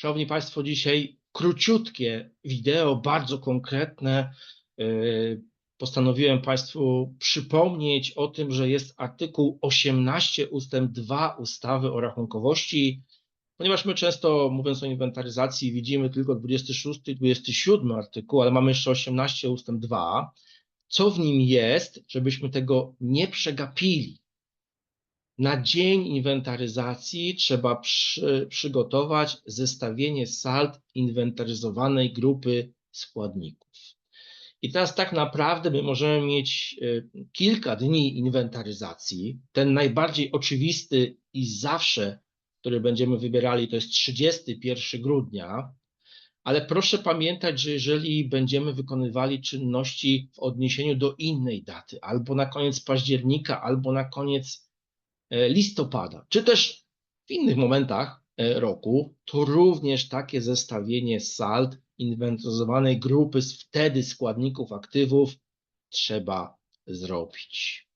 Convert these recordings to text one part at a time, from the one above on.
Szanowni Państwo, dzisiaj króciutkie wideo, bardzo konkretne. Yy, Postanowiłem Państwu przypomnieć o tym, że jest artykuł 18 ustęp 2 ustawy o rachunkowości, ponieważ my często mówiąc o inwentaryzacji widzimy tylko 26 i 27 artykuł, ale mamy jeszcze 18 ustęp 2. Co w nim jest, żebyśmy tego nie przegapili? Na dzień inwentaryzacji trzeba przy, przygotować zestawienie sald inwentaryzowanej grupy składników. I teraz tak naprawdę my możemy mieć y, kilka dni inwentaryzacji. Ten najbardziej oczywisty i zawsze, który będziemy wybierali, to jest 31 grudnia. Ale proszę pamiętać, że jeżeli będziemy wykonywali czynności w odniesieniu do innej daty, albo na koniec października, albo na koniec listopada, czy też w innych momentach e, roku, to również takie zestawienie sald inwentaryzowanej grupy z wtedy składników aktywów trzeba zrobić.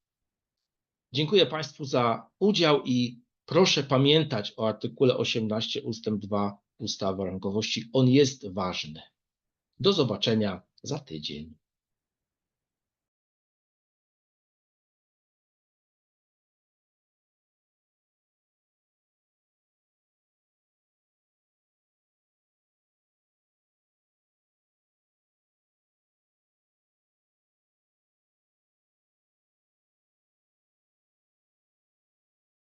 Dziękuję Państwu za udział i proszę pamiętać o artykule 18 ustęp 2 ustawy o rachunkowości. On jest ważny. Do zobaczenia za tydzień.